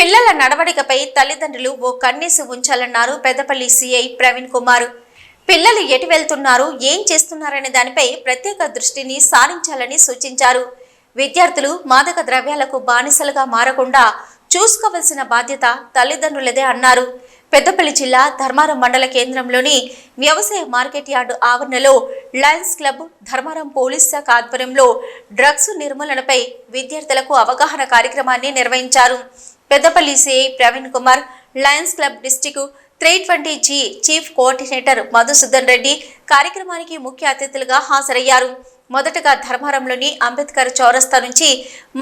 పిల్లల నడవడికపై తల్లిదండ్రులు ఓ కన్నేసి ఉంచాలన్నారు పెద్దపల్లి సీఐ ప్రవీణ్ కుమార్. పిల్లలు ఎటు వెళ్తున్నారు ఏం చేస్తున్నారనే దానిపై ప్రత్యేక దృష్టిని సారించాలని సూచించారు. విద్యార్థులు మాదక ద్రవ్యాలకు బానిసలుగా మారకుండా చూసుకోవలసిన బాధ్యత తల్లిదండ్రులదే అన్నారు. పెద్దపల్లి జిల్లా ధర్మారం మండల కేంద్రంలోని వ్యవసాయ మార్కెట్ యార్డు ఆవరణలో లయన్స్ క్లబ్ ధర్మారం పోలీస్ శాఖ ఆధ్వర్యంలో డ్రగ్స్ నిర్మూలనపై విద్యార్థులకు అవగాహన కార్యక్రమాన్ని నిర్వహించారు. Peddapalli CI Praveen Kumar Lions Club district three twenty G chief coordinator Madhusudan Reddy కార్యక్రమానికి ముఖ్య అతిథులుగా హాజరయ్యారు. మొదటగా ధర్మారంలోని అంబేద్కర్ చౌరస్తా నుంచి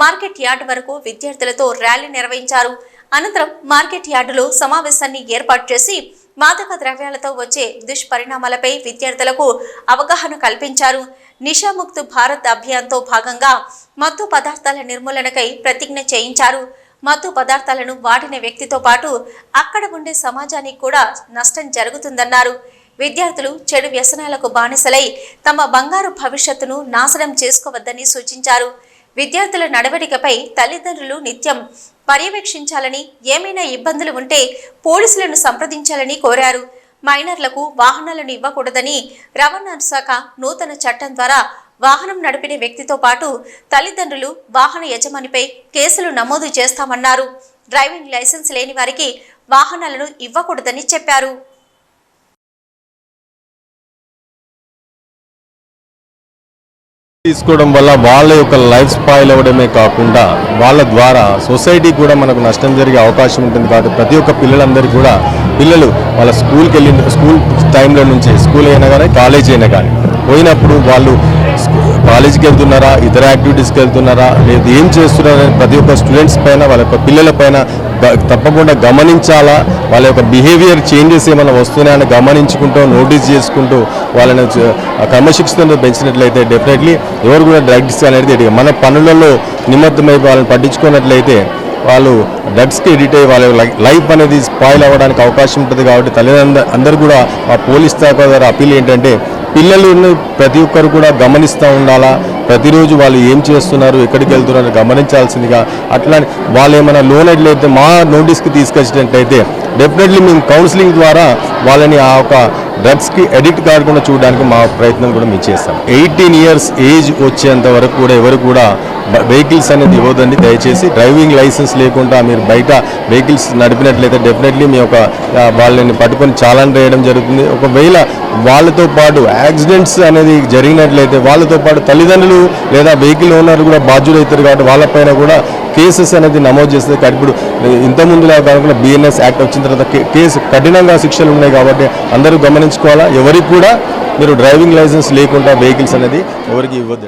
మార్కెట్ యార్డ్ వరకు విద్యార్థులతో ర్యాలీ నిర్వహించారు. అనంతరం మార్కెట్ యార్డులో సమావేశాన్ని ఏర్పాటు చేసి మాదక ద్రవ్యాలతో వచ్చే దుష్పరిణామాలపై విద్యార్థులకు అవగాహన కల్పించారు. నిషాముక్త్ భారత్ అభియాన్తో భాగంగా మత్తు పదార్థాల నిర్మూలనకై ప్రతిజ్ఞ చేయించారు. మత్తు పదార్థాలను వాడిన వ్యక్తితో పాటు అక్కడ ఉండే సమాజానికి కూడా నష్టం జరుగుతుందన్నారు. విద్యార్థులు చెడు వ్యసనాలకు బానిసలై తమ బంగారు భవిష్యత్తును నాశనం చేసుకోవద్దని సూచించారు. విద్యార్థుల నడవడికపై తల్లిదండ్రులు నిత్యం పర్యవేక్షించాలని ఏమైనా ఇబ్బందులు ఉంటే పోలీసులను సంప్రదించాలని కోరారు. మైనర్లకు వాహనాలను ఇవ్వకూడదని రవాణా శాఖ నూతన చట్టం ద్వారా వాహనం నడిపిన వ్యక్తితో పాటు తల్లిదండ్రులు వాహన యజమానిపై కేసులు నమోదు చేస్తామన్నారు. డ్రైవింగ్ లైసెన్స్ లేని వారికి వాహనాలను ఇవ్వకూడదని చెప్పారు. తీసుకోవడం వల్ల వాళ్ళ యొక్క లైఫ్ స్పాయిల్ అవ్వడమే కాకుండా వాళ్ళ ద్వారా సొసైటీ కూడా మనకు నష్టం జరిగే అవకాశం ఉంటుంది కాబట్టి ప్రతి ఒక్క పిల్లలందరికీ కూడా పిల్లలు వాళ్ళ స్కూల్కి వెళ్ళిన స్కూల్ టైంలో నుంచి స్కూల్ అయినా కానీ కాలేజ్ అయినా కానీ పోయినప్పుడు వాళ్ళు కాలేజీకి వెళ్తున్నారా? ఇతర యాక్టివిటీస్కి వెళ్తున్నారా? లేదు ఏం చేస్తున్నారా ప్రతి ఒక్క స్టూడెంట్స్ పైన వాళ్ళ యొక్క పిల్లల పైన తప్పకుండా గమనించాలా? వాళ్ళ యొక్క బిహేవియర్ చేంజెస్ ఏమైనా వస్తున్నాయని గమనించుకుంటూ నోటీస్ చేసుకుంటూ వాళ్ళని చ- క్రమశిక్షణతో పెంచినట్లయితే డెఫినెట్లీ ఎవరు కూడా డ్రగ్స్ అనేది మన పనులలో నిమగ్నమై వాళ్ళని పట్టించుకున్నట్లయితే వాళ్ళు డ్రగ్స్కి ఎడిట్ అయ్యి వాళ్ళ లైఫ్ అనేది స్పాయిల్ అవ్వడానికి అవకాశం ఉంటుంది కాబట్టి తల్లిదండ్రులు అందరూ కూడా ఆ పోలీస్ శాఖ ద్వారా అప్పీల్ ఏంటంటే పిల్లలను ప్రతి ఒక్కరు కూడా గమనిస్తూ ఉండాలా? ప్రతిరోజు వాళ్ళు ఏం చేస్తున్నారు? ఎక్కడికి వెళ్తున్నారు గమనించాల్సిందిగా అట్లా వాళ్ళు ఏమైనా లోన్ అయితే మా నోటీస్కి తీసుకొచ్చినట్లయితే డెఫినెట్లీ మేము కౌన్సిలింగ్ ద్వారా వాళ్ళని ఆ ఒక డ్రగ్స్కి అడిక్ట్ కాకుండా చూడడానికి మా ప్రయత్నం కూడా మేము చేస్తాం. ఎయిటీన్ ఇయర్స్ ఏజ్ వచ్చేంత వరకు కూడా ఎవరు కూడా వెహికల్స్ అనేది ఇవ్వదండి. దయచేసి డ్రైవింగ్ లైసెన్స్ లేకుండా మీరు బయట వెహికల్స్ నడిపినట్లయితే డెఫినెట్లీ మీ యొక్క వాళ్ళని పట్టుకొని చాలాన్ వేయడం జరుగుతుంది. ఒకవేళ వాళ్ళతో పాటు యాక్సిడెంట్స్ అనేది జరిగినట్లయితే వాళ్ళతో పాటు తల్లిదండ్రులు లేదా వెహికల్ ఓనర్లు కూడా బాధ్యులవుతారు కాబట్టి వాళ్ళపైన కూడా కేసెస్ అనేది నమోదు చేస్తే కాబట్టి ఇప్పుడు ఇంతకుముందులా కాకుండా బిఎన్ఎస్ యాక్ట్ వచ్చిన తర్వాత కేసు కఠినంగా శిక్షలు ఉన్నాయి కాబట్టి అందరూ గమనించుకోవాలా? ఎవరికి కూడా మీరు డ్రైవింగ్ లైసెన్స్ లేకుండా వెహికల్స్ అనేది ఎవరికి ఇవ్వద్దండి.